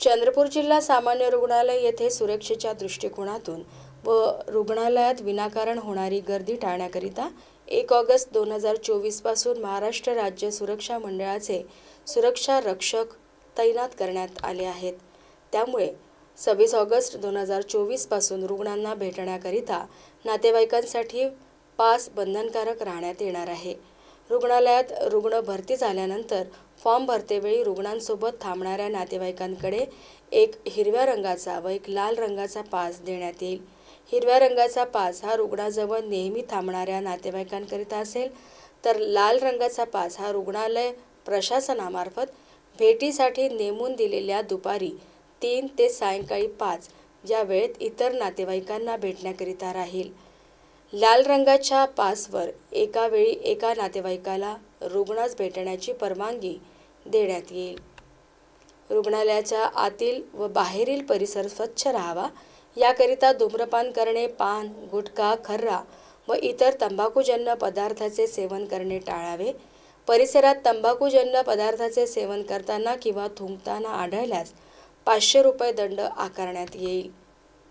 चंद्रपूर जिल्हा सामान्य रुग्णालय येथे सुरक्षेच्या दृष्टिकोनातून व रुग्णालयात विनाकारण होणारी गर्दी टाळण्याकरिता एक ऑगस्ट दोन हजार चोवीसपासून महाराष्ट्र राज्य सुरक्षा मंडळाचे सुरक्षा रक्षक तैनात करण्यात आले आहेत. त्यामुळे सव्वीस ऑगस्ट दोन हजार चोवीसपासून रुग्णांना भेटण्याकरिता नातेवाईकांसाठी पास बंधनकारक राहण्यात येणार आहे. रुग्णालयात रुग्ण भरती झाल्यानंतर फॉर्म भरतेवेळी रुग्णांसोबत थांबणाऱ्या नातेवाईकांकडे एक हिरव्या रंगाचा व एक लाल रंगाचा पास देण्यात येईल. हिरव्या रंगाचा पास हा रुग्णाजवळ नेहमी थांबणाऱ्या नातेवाईकांकरिता असेल तर लाल रंगाचा पास हा रुग्णालय प्रशासनामार्फत भेटीसाठी नेमून दिलेल्या दुपारी तीन ते सायंकाळी पाच या वेळेत इतर नातेवाईकांना भेटण्याकरिता राहील. लाल रंगाच्या पासवर एका वेळी एका नातेवाईकाला रुग्णास भेटण्याची परवानगी देण्यात येईल. रुग्णालयाच्या आतील व बाहेरील परिसर स्वच्छ राहावा याकरिता धूम्रपान करणे पान गुटखा खर्रा व इतर तंबाखूजन्य पदार्थाचे सेवन करणे टाळावे. परिसरात तंबाखूजन्य पदार्थाचे सेवन करताना किंवा थुंकताना आढळल्यास पाचशे रुपये दंड आकारण्यात येईल.